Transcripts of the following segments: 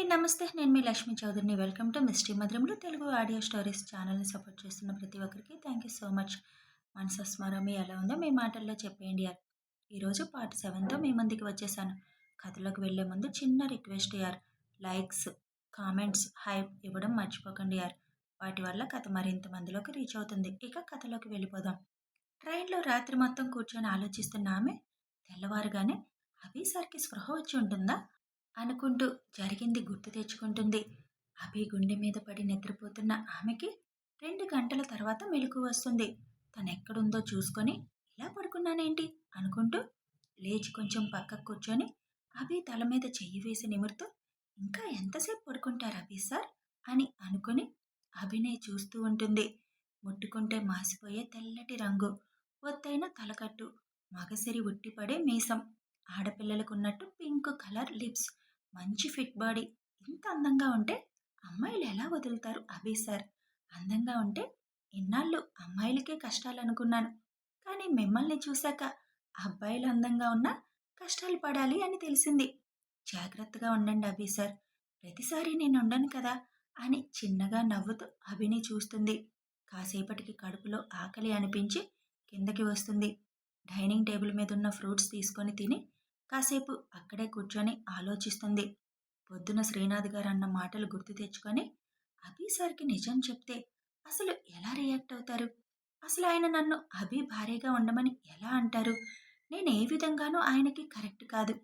అండి నమస్తే. నేను మీ లక్ష్మీ చౌదరిని. వెల్కమ్ టు మిస్టీ మధురంలో తెలుగు ఆడియో స్టోరీస్ ఛానల్ని సపోర్ట్ చేస్తున్న ప్రతి ఒక్కరికి థ్యాంక్ యూ సో మచ్. మనసు స్మరమి ఎలా ఉందో మీ మాటల్లో చెప్పేయండి. యార్ ఈరోజు పార్ట్ సెవెన్తో మీ ముందుకి వచ్చేసాను. కథలోకి వెళ్ళే ముందు చిన్న రిక్వెస్ట్ యార్. లైక్స్ కామెంట్స్ హైప్ ఇవ్వడం మర్చిపోకండి యార్. వాటి వల్ల కథ మరింత మందిలోకి రీచ్ అవుతుంది. ఇక కథలోకి వెళ్ళిపోదాం. ట్రైన్లో రాత్రి మొత్తం కూర్చొని ఆలోచిస్తున్న ఆమె తెల్లవారుగానే అవి సార్కి స్పృహ వచ్చి ఉంటుందా? అనుకుంటూ జరిగింది గుర్తు తెచ్చుకుంటుంది. అభి గుండె మీద పడి నిద్రపోతున్న ఆమెకి రెండు గంటల తర్వాత మెలకు వస్తుంది. తను ఎక్కడుందో చూసుకొని ఇలా పడుకున్నానేంటి? అనుకుంటూ లేచి కొంచెం పక్కకు కూర్చొని అభి తల మీద చెయ్యి వేసి నిమురుతూ ఇంకా ఎంతసేపు పడుకుంటారు అభి సార్? అని అనుకుని అభినయ్ చూస్తూ ఉంటుంది. ముట్టుకుంటే మాసిపోయే తెల్లటి రంగు ఒత్తైన తలకట్టు మగసిరి ఉట్టిపడే మీసం ఆడపిల్లలకున్నట్టు పింక్ కలర్ లిప్స్ మంచి ఫిట్ బాడీ. ఇంత అందంగా ఉంటే అమ్మాయిలు ఎలా వదులుతారు? అభి సార్ అందంగా ఉంటే ఇన్నాళ్ళు అమ్మాయిలకే కష్టాలు అనుకున్నాను కానీ మిమ్మల్ని చూశాక అబ్బాయిలు అందంగా ఉన్నా కష్టాలు పడాలి అని తెలిసింది. జాగ్రత్తగా ఉండండి అభి సార్. ప్రతిసారి నేను ఉండను కదా అని చిన్నగా నవ్వుతూ అభిని చూస్తుంది. కాసేపటికి కడుపులో ఆకలి అనిపించి కిందకి వస్తుంది. డైనింగ్ టేబుల్ మీద ఉన్న ఫ్రూట్స్ తీసుకొని తిని కాసేపు అక్కడే కూర్చొని ఆలోచిస్తుంది. పొద్దున శ్రీనాథ్ గారు అన్న మాటలు గుర్తు తెచ్చుకొని అభి సార్కి నిజం చెప్తే అసలు ఎలా రియాక్ట్ అవుతారు? అసలు ఆయన నన్ను అభి భారీగా ఉండమని ఎలా అంటారు? నేను ఏ విధంగానూ ఆయనకి కరెక్ట్ కాదు.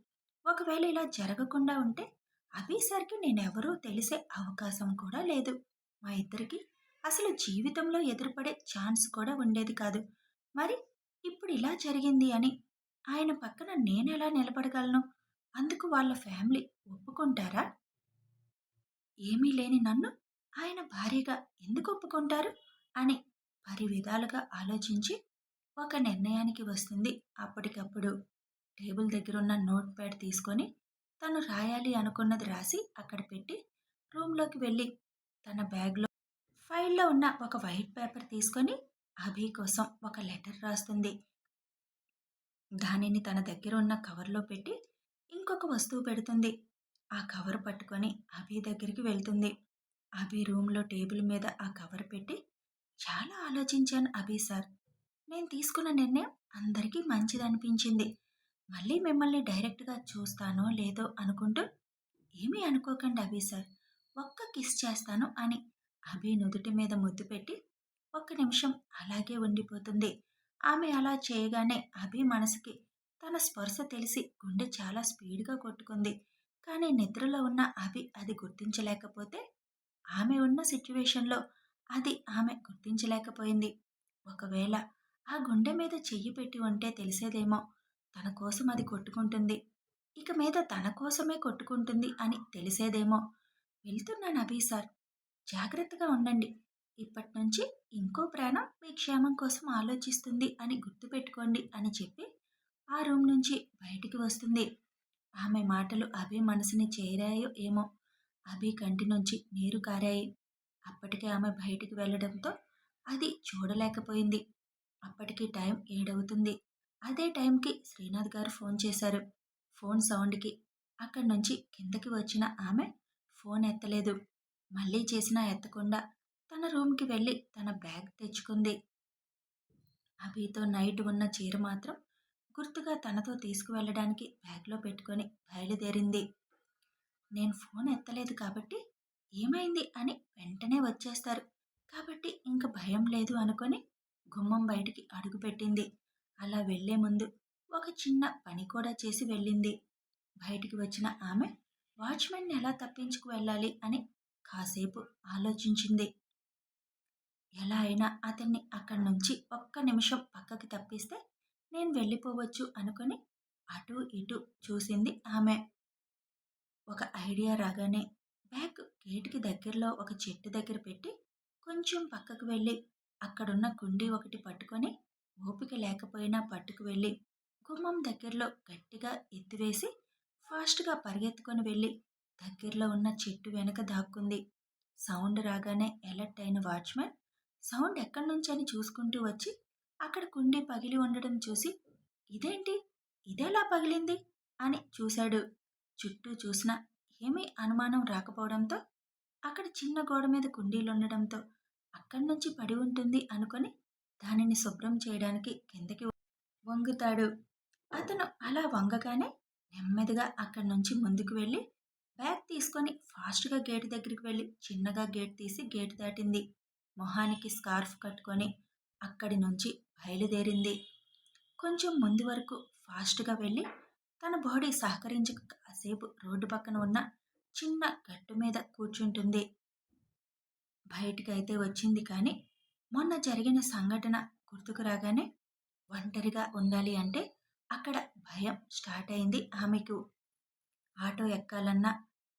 ఒకవేళ ఇలా జరగకుండా ఉంటే అభి సార్కి నేనెవరూ తెలిసే అవకాశం కూడా లేదు. మా ఇద్దరికి అసలు జీవితంలో ఎదురుపడే ఛాన్స్ కూడా ఉండేది కాదు. మరి ఇప్పుడు ఇలా జరిగింది అని ఆయన పక్కన నేనెలా నిలబడగలను? అందుకు వాళ్ళ ఫ్యామిలీ ఒప్పుకుంటారా? ఏమీ లేని నన్ను ఆయన భార్యగా ఎందుకు ఒప్పుకుంటారు? అని పరి విధాలుగా ఆలోచించి ఒక నిర్ణయానికి వస్తుంది. అప్పటికప్పుడు టేబుల్ దగ్గర ఉన్న నోట్ ప్యాడ్ తీసుకొని తను రాయాలి అనుకున్నది రాసి అక్కడ పెట్టి రూమ్లోకి వెళ్ళి తన బ్యాగ్లో ఫైల్లో ఉన్న ఒక వైట్ పేపర్ తీసుకొని అభి కోసం ఒక లెటర్ రాస్తుంది. దానిని తన దగ్గర ఉన్న కవర్లో పెట్టి ఇంకొక వస్తువు పెడుతుంది. ఆ కవర్ పట్టుకొని అభి దగ్గరికి వెళ్తుంది. అభి రూమ్లో టేబుల్ మీద ఆ కవర్ పెట్టి చాలా ఆలోచించాను అభి సార్. నేను తీసుకున్న నిర్ణయం అందరికీ మంచిదనిపించింది. మళ్ళీ మిమ్మల్ని డైరెక్ట్గా చూస్తానో లేదో అనుకుంటూ ఏమీ అనుకోకండి అభి సార్. ఒక్క కిస్ చేస్తాను అని అభి నుదుటి మీద ముద్దు పెట్టి ఒక్క నిమిషం అలాగే ఉండిపోతుంది. ఆమె అలా చేయగానే అభి మనసుకి తన స్పర్శ తెలిసి గుండె చాలా స్పీడ్గా కొట్టుకుంది. కానీ నిద్రలో ఉన్న అభి అది గుర్తించలేకపోతే ఆమె ఉన్న సిచ్యువేషన్లో అది ఆమె గుర్తించలేకపోయింది. ఒకవేళ ఆ గుండె మీద చెయ్యి పెట్టి ఉంటే తెలిసేదేమో తన కోసం అది కొట్టుకుంటుంది. ఇక మీద తన కోసమే కొట్టుకుంటుంది అని తెలిసేదేమో. వెళ్తున్నాను అభి సార్. జాగ్రత్తగా ఉండండి. ఇప్పటి నుంచి ఇంకో ప్రాణం మీ క్షేమం కోసం ఆలోచిస్తుంది అని గుర్తుపెట్టుకోండి అని చెప్పి ఆ రూమ్ నుంచి బయటికి వస్తుంది. ఆమె మాటలు అభి మనసుని చేరాయో ఏమో. అభి కంటి నుంచి నీరు కారాయి. అప్పటికే ఆమె బయటికి వెళ్ళడంతో అది చూడలేకపోయింది. అప్పటికి టైం ఏడవుతుంది. అదే టైంకి శ్రీనాథ్ గారు ఫోన్ చేశారు. ఫోన్ సౌండ్కి. అక్కడి నుంచి కిందకి వచ్చిన ఆమె ఫోన్ ఎత్తలేదు. మళ్ళీ చేసినా ఎత్తకుండా తన రూమ్కి వెళ్ళి తన బ్యాగ్ తెచ్చుకుంది. అభితో నైట్ ఉన్న చీర మాత్రం గుర్తుగా తనతో తీసుకువెళ్ళడానికి బ్యాగ్లో పెట్టుకొని బయలుదేరింది. నేను ఫోన్ ఎత్తలేదు కాబట్టి ఏమైంది? అని వెంటనే వచ్చేస్తారు. కాబట్టి ఇంక భయం లేదు అనుకొని గుమ్మం బయటికి అడుగుపెట్టింది అలా వెళ్ళే ముందు ఒక చిన్న పని కూడా చేసి వెళ్ళింది. బయటికి వచ్చిన ఆమె వాచ్మెన్ ఎలా తప్పించుకు వెళ్ళాలి అని కాసేపు ఆలోచించింది. ఎలా అయినా అతన్ని అక్కడి నుంచి ఒక్క నిమిషం పక్కకి తప్పిస్తే నేను వెళ్ళిపోవచ్చు అనుకుని అటు ఇటు చూసింది ఆమె. ఒక ఐడియా రాగానే బ్యాగ్ గేటుకి దగ్గరలో ఒక చెట్టు దగ్గర పెట్టి కొంచెం పక్కకు వెళ్ళి అక్కడున్న కుండీ ఒకటి పట్టుకొని ఓపిక లేకపోయినా పట్టుకు వెళ్ళి గుమ్మం దగ్గరలో గట్టిగా ఎత్తివేసి ఫాస్ట్గా పరిగెత్తుకొని వెళ్ళి దగ్గరలో ఉన్న చెట్టు వెనక దాక్కుంది. సౌండ్ రాగానే ఎలర్ట్ అయిన వాచ్మెన్ సౌండ్ ఎక్కడి నుంచి అని చూసుకుంటూ వచ్చి అక్కడ కుండీ పగిలి ఉండడం చూసి ఇదేంటి? ఇదేలా పగిలింది? అని చూశాడు. చుట్టూ చూసినా ఏమీ అనుమానం రాకపోవడంతో అక్కడ చిన్న గోడ మీద కుండీలు ఉండడంతో అక్కడి నుంచి పడి ఉంటుంది అనుకొని దానిని శుభ్రం చేయడానికి కిందకి వంగుతాడు. అతను అలా వంగగానే నెమ్మదిగా అక్కడి నుంచి ముందుకు వెళ్ళి బ్యాగ్ తీసుకొని ఫాస్ట్గా గేట్ దగ్గరికి వెళ్ళి చిన్నగా గేట్ తీసి గేటు దాటింది. మొహానికి స్కార్ఫ్ కట్టుకొని అక్కడి నుంచి బయలుదేరింది. కొంచెం ముందు వరకు ఫాస్ట్గా వెళ్ళి తన బాడీ సహకరించక కాసేపు రోడ్డు పక్కన ఉన్న చిన్న గట్టు మీద కూర్చుంటుంది. బయటికైతే వచ్చింది కానీ మొన్న జరిగిన సంఘటన గుర్తుకు రాగానే ఒంటరిగా ఉండాలి అంటే అక్కడ భయం స్టార్ట్ అయింది ఆమెకు. ఆటో ఎక్కాలన్న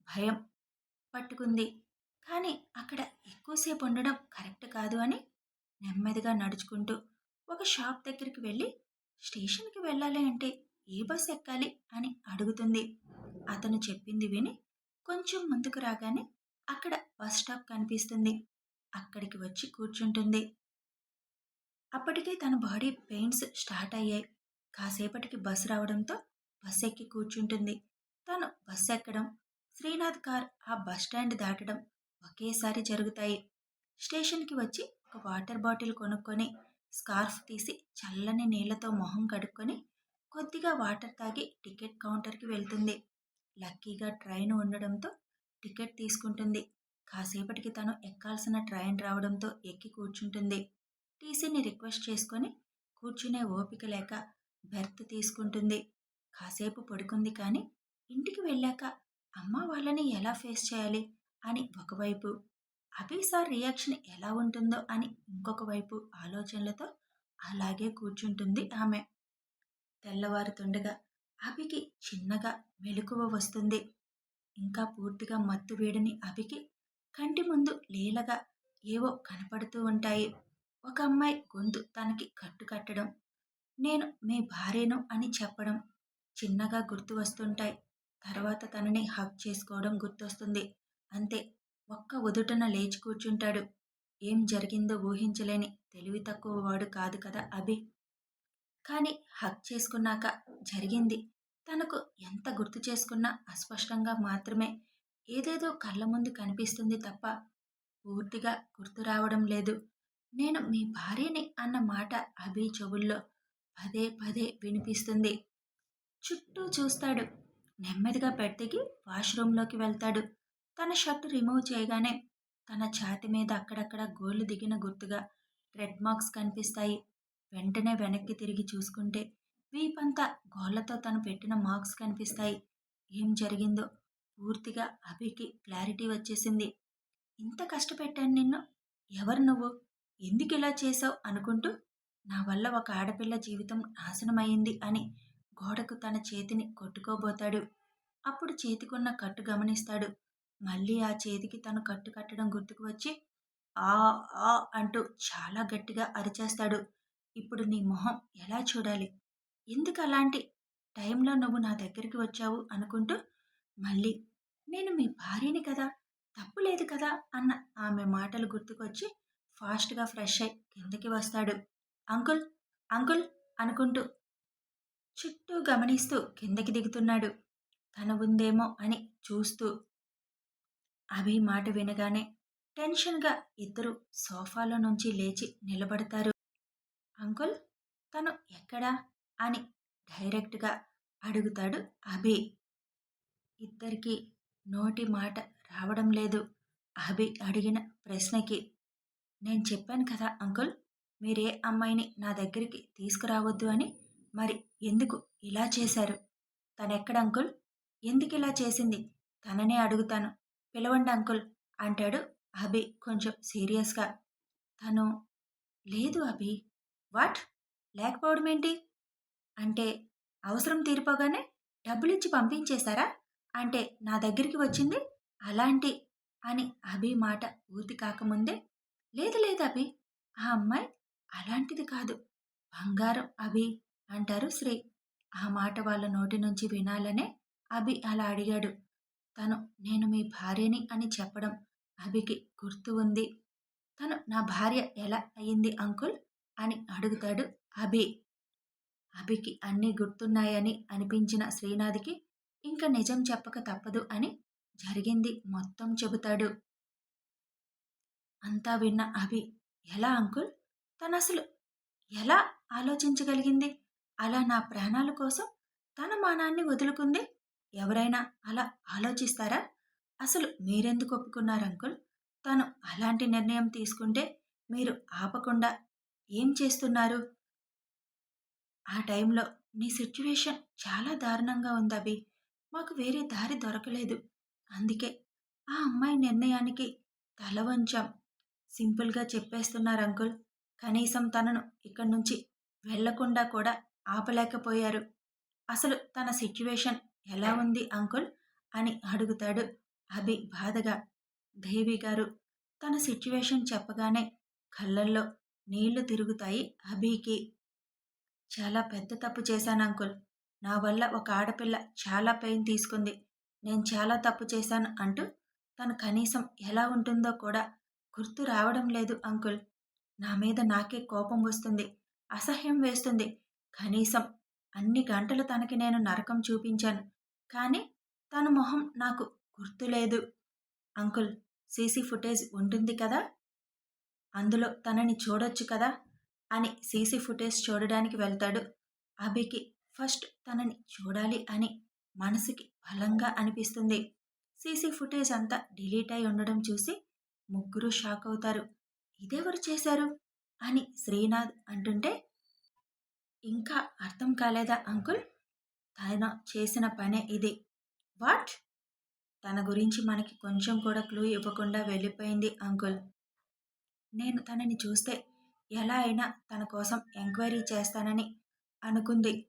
భయం పట్టుకుంది. కానీ అక్కడ ఎక్కువసేపు ఉండడం కరెక్ట్ కాదు అని నెమ్మదిగా నడుచుకుంటూ ఒక షాప్ దగ్గరికి వెళ్ళి స్టేషన్కి వెళ్ళాలి అంటే ఏ బస్ ఎక్కాలి? అని అడుగుతుంది. అతను చెప్పింది విని కొంచెం ముందుకు రాగానే అక్కడ బస్ స్టాప్ కనిపిస్తుంది. అక్కడికి వచ్చి కూర్చుంటుంది. అప్పటికే తన బాడీ పెయిన్స్ స్టార్ట్ అయ్యాయి. కాసేపటికి బస్సు రావడంతో బస్ ఎక్కి కూర్చుంటుంది. తను బస్ ఎక్కడం శ్రీనాథ్ కార్ ఆ బస్ స్టాండ్ దాటడం ఒకేసారి జరుగుతాయి. స్టేషన్కి వచ్చి ఒక వాటర్ బాటిల్ కొనుక్కొని స్కార్ఫ్ తీసి చల్లని నీళ్ళతో మొహం కడుక్కొని కొద్దిగా వాటర్ తాగి టికెట్ కౌంటర్కి వెళ్తుంది. లక్కీగా ట్రైన్ ఉండడంతో టికెట్ తీసుకుంటుంది. కాసేపటికి తను ఎక్కాల్సిన ట్రైన్ రావడంతో ఎక్కి కూర్చుంటుంది. టీసీని రిక్వెస్ట్ చేసుకొని కూర్చునే ఓపిక లేక బెర్త్ తీసుకుంటుంది. కాసేపు పడుకుంది కానీ ఇంటికి వెళ్ళాక అమ్మ వాళ్ళని ఎలా ఫేస్ చేయాలి? అని ఒకవైపు అభి సార్ రియాక్షన్ ఎలా ఉంటుందో అని ఇంకొక వైపు ఆలోచనలతో అలాగే కూర్చుంటుంది ఆమె. తెల్లవారుతుండగా అభికి చిన్నగా మెలకువ వస్తుంది. ఇంకా పూర్తిగా మత్తు వేడిని అభికి కంటి ముందు లీలగా ఏవో కనపడుతూ ఉంటాయి. ఒక అమ్మాయి గొంతు తనకి కట్టు కట్టడం నేను మీ భార్యను అని చెప్పడం చిన్నగా గుర్తు వస్తుంటాయి. తర్వాత తనని హక్ చేసుకోవడం గుర్తొస్తుంది. అంతే. ఒక్క ఉదుటన లేచి కూర్చుంటాడు. ఏం జరిగిందో ఊహించలేని తెలివి తక్కువ వాడు కాదు కదా అభి. కానీ హక్ చేసుకున్నాక జరిగింది. తనకు ఎంత గుర్తు చేసుకున్నా అస్పష్టంగా మాత్రమే. ఏదేదో కళ్ళ ముందు కనిపిస్తుంది తప్ప పూర్తిగా గుర్తు రావడం లేదు. నేను మీ భార్యని అన్న మాట అభి చెవుల్లో పదే పదే వినిపిస్తుంది. చుట్టూ చూస్తాడు. నెమ్మదిగా పెట్టికి వాష్రూంలోకి వెళ్తాడు. తన షర్ట్ రిమూవ్ చేయగానే తన ఛాతి మీద అక్కడక్కడ గోళ్ళు దిగిన గుర్తుగా రెడ్ మార్క్స్ కనిపిస్తాయి. వెంటనే వెనక్కి తిరిగి చూసుకుంటే వీపంతా గోళ్ళతో తను పెట్టిన మార్క్స్ కనిపిస్తాయి. ఏం జరిగిందో పూర్తిగా అభికి క్లారిటీ వచ్చేసింది. ఇంత కష్టపెట్టాను నిన్ను. ఎవరు నువ్వు? ఎందుకు ఇలా చేసావు అనుకుంటూ నా వల్ల ఒక ఆడపిల్ల జీవితం నాశనమైంది అని గోడకు తన చేతిని కొట్టుకోబోతాడు. అప్పుడు చేతికున్న కట్టు గమనిస్తాడు. మళ్ళీ ఆ చేతికి తను కట్టు కట్టడం గుర్తుకు వచ్చి ఆ ఆ అంటూ చాలా గట్టిగా అరిచేస్తాడు. ఇప్పుడు నీ మొహం ఎలా చూడాలి? ఎందుకు అలాంటి టైంలో నువ్వు నా దగ్గరికి వచ్చావు? అనుకుంటూ మళ్ళీ నేను మీ భార్యని కదా తప్పు లేదు కదా అన్న ఆమె మాటలు గుర్తుకొచ్చి ఫాస్ట్గా ఫ్రెష్ అయి కిందకి వస్తాడు. అంకుల్ అంకుల్ అనుకుంటూ చుట్టూ గమనిస్తూ కిందకి దిగుతున్నాడు. తన ఉందేమో అని చూస్తూ అభి మాట వినగానే టెన్షన్గా ఇద్దరు సోఫాలో నుంచి లేచి నిలబడతారు. అంకుల్ తను ఎక్కడా? అని డైరెక్ట్గా అడుగుతాడు అభి. ఇద్దరికి నోటి మాట రావడం లేదు. అభి అడిగిన ప్రశ్నకి నేను చెప్పాను కదా అంకుల్ మీరే అమ్మాయిని నా దగ్గరికి తీసుకురావద్దు అని మరి ఎందుకు ఇలా చేశారు? తనెక్కడ అంకుల్? ఎందుకు ఇలా చేసింది? తననే అడుగుతాను. పిలవండి అంకుల్ అంటాడు అభి కొంచెం సీరియస్గా. తను లేదు అభి వాట్? లేకపోవడం ఏంటి అంటే అవసరం తీరిపోగానే డబ్బులు ఇచ్చి పంపించేశారా? అంటే నా దగ్గరికి వచ్చింది అలాంటి అని అభి మాట పూర్తి కాకముందే లేదు లేదు అభి ఆ అమ్మాయి అలాంటిది కాదు బంగారం అభి అంటారు శ్రీ. ఆ మాట వాళ్ళ నోటి నుంచి వినాలనే అభి అలా అడిగాడు. తను నేను మీ భార్యని అని చెప్పడం అభికి గుర్తు ఉంది. తను నా భార్య ఎలా అయింది అంకుల్? అని అడుగుతాడు అభి. అభికి అన్నీ గుర్తున్నాయని అనిపించిన శ్రీనాథ్కి ఇంకా నిజం చెప్పక తప్పదు అని జరిగింది మొత్తం చెబుతాడు. అంతా విన్న అభి ఎలా అంకుల్? తను అసలు ఎలా ఆలోచించగలిగింది? అలా నా ప్రాణాల కోసం తన మానాన్ని వదులుకుంది? ఎవరైనా అలా ఆలోచిస్తారా? అసలు మీరెందుకు ఒప్పుకున్నారు అంకుల్? తను అలాంటి నిర్ణయం తీసుకుంటే మీరు ఆపకుండా ఏం చేస్తున్నారు? ఆ టైంలో నీ సిచ్యువేషన్ చాలా దారుణంగా ఉందవి మాకు వేరే దారి దొరకలేదు. అందుకే ఆ అమ్మాయి నిర్ణయానికి తల వంచాం. సింపుల్గా చెప్పేస్తున్నారు అంకుల్. కనీసం తనను ఇక్కడి నుంచి వెళ్ళకుండా కూడా ఆపలేకపోయారు. అసలు తన సిచ్యువేషన్ ఎలా ఉంది అంకుల్? అని అడుగుతాడు. అభి బాధగా దేవి గారు తన సిచ్యువేషన్ చెప్పగానే కళ్ళల్లో నీళ్ళు తిరుగుతాయి అభికి. చాలా పెద్ద తప్పు చేశాను అంకుల్. నా వల్ల ఒక ఆడపిల్ల చాలా పెయిన్ తీసుకుంది. నేను చాలా తప్పు చేశాను అంటూ తను కనీసం ఎలా ఉంటుందో కూడా గుర్తు రావడం లేదు అంకుల్. నా మీద నాకే కోపం వస్తుంది అసహ్యం వేస్తుంది. కనీసం అన్ని గంటలు తనకి నేను నరకం చూపించాను. కానీ తన మొహం నాకు గుర్తులేదు. అంకుల్ సీసీ ఫుటేజ్ ఉంటుంది కదా? అందులో తనని చూడొచ్చు కదా? అని సీసీ ఫుటేజ్ చూడడానికి వెళ్తాడు. అభికి ఫస్ట్ తనని చూడాలి అని మనసుకి బలంగా అనిపిస్తుంది. సీసీ ఫుటేజ్ అంతా డిలీట్ అయి ఉండడం చూసి ముగ్గురు షాక్ అవుతారు. ఇదెవరు చేశారు? అని శ్రీనాథ్ అంటుంటే ఇంకా అర్థం కాలేదా అంకుల్? తన చేసిన పనే ఇది. వాట్? తన గురించి మనకి కొంచెం కూడా క్లూ ఇవ్వకుండా వెళ్ళిపోయింది అంకుల్. నేను తనని చూస్తే ఎలా అయినా తన కోసం ఎంక్వైరీ చేస్తానని అనుకుంది.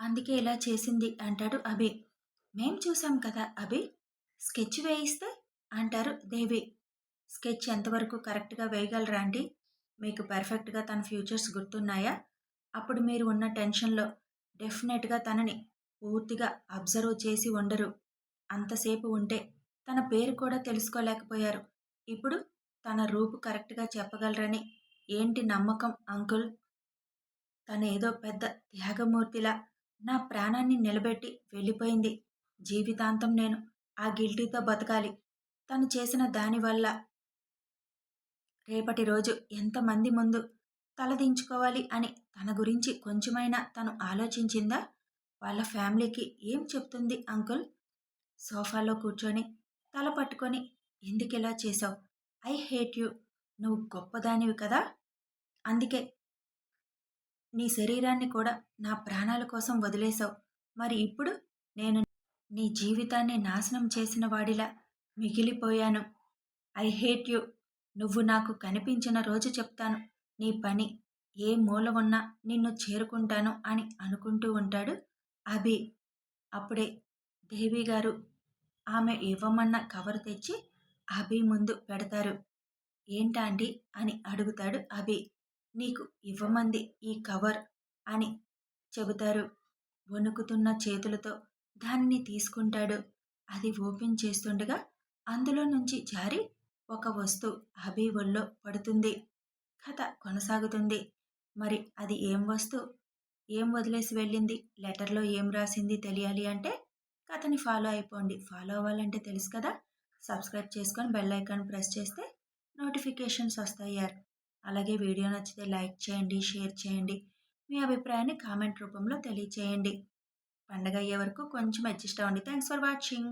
అందుకే ఇలా చేసింది అంటాడు అభి. మేం చూసాం కదా అభి. స్కెచ్ వేయిస్తే అంటారు దేవి. స్కెచ్ ఎంతవరకు కరెక్ట్గా వేయగలరా అండి మీకు పర్ఫెక్ట్గా తన ఫ్యూచర్స్ గుర్తున్నాయా? అప్పుడు మీరు ఉన్న టెన్షన్లో డెఫినెట్గా తనని పూర్తిగా అబ్జర్వ్ చేసి ఉండరు. అంతసేపు ఉంటే తన పేరు కూడా తెలుసుకోలేకపోయారు. ఇప్పుడు తన రూపు కరెక్ట్గా చెప్పగలరని ఏంటి నమ్మకం అంకుల్? తన ఏదో పెద్ద త్యాగమూర్తిలా నా ప్రాణాన్ని నిలబెట్టి వెళ్ళిపోయింది. జీవితాంతం నేను ఆ గిల్టీతో బతకాలి. తను చేసిన దానివల్ల రేపటి రోజు ఎంతమంది ముందు తలదించుకోవాలి అని తన గురించి కొంచెమైనా తను ఆలోచించిందా? వాళ్ళ ఫ్యామిలీకి ఏం చెప్తుంది అంకుల్? సోఫాలో కూర్చొని తల పట్టుకొని ఎందుకెలా చేశావు? I hate you. నువ్వు గొప్పదానివి కదా? అందుకే నీ శరీరాన్ని కూడా నా ప్రాణాల కోసం వదిలేశావు. మరి ఇప్పుడు నేను నీ జీవితాన్ని నాశనం చేసిన వాడిలా మిగిలిపోయాను. I hate you. నువ్వు నాకు కనిపించిన రోజు చెప్తాను. నీ పని ఏ మూల ఉన్నా నిన్ను చేరుకుంటాను అని అనుకుంటూ ఉంటాడు అది అప్పుడే దేవి గారు ఆమె ఇవ్వమన్న కవర్ తెచ్చి అభి ముందు పెడతారు. ఏంటాండి అని అడుగుతాడు అభి. నీకు ఇవ్వమంది ఈ కవర్ అని చెబుతారు. వణుకుతున్న చేతులతో దానిని తీసుకుంటాడు. అది ఓపెన్ చేస్తుండగా అందులో నుంచి జారి ఒక వస్తువు అభి ఒళ్ళో పడుతుంది. కథ కొనసాగుతుంది. మరి అది ఏం వస్తువు? ఏం వదిలేసి వెళ్ళింది? లెటర్లో ఏం రాసింది తెలియాలి అంటే కథని ఫాలో అయిపోండి. ఫాలో అవ్వాలంటే తెలుసు కదా! సబ్స్క్రైబ్ చేసుకొని బెల్ ఐకాన్ ప్రెస్ చేస్తే నోటిఫికేషన్స్ వస్తాయి అలాగే వీడియో నచ్చితే లైక్ చేయండి షేర్ చేయండి. మీ అభిప్రాయాన్ని కామెంట్ రూపంలో తెలియచేయండి. పండగ అయ్యే వరకు కొంచెం అడ్జస్ట్ అవ్వండి. Thanks for watching.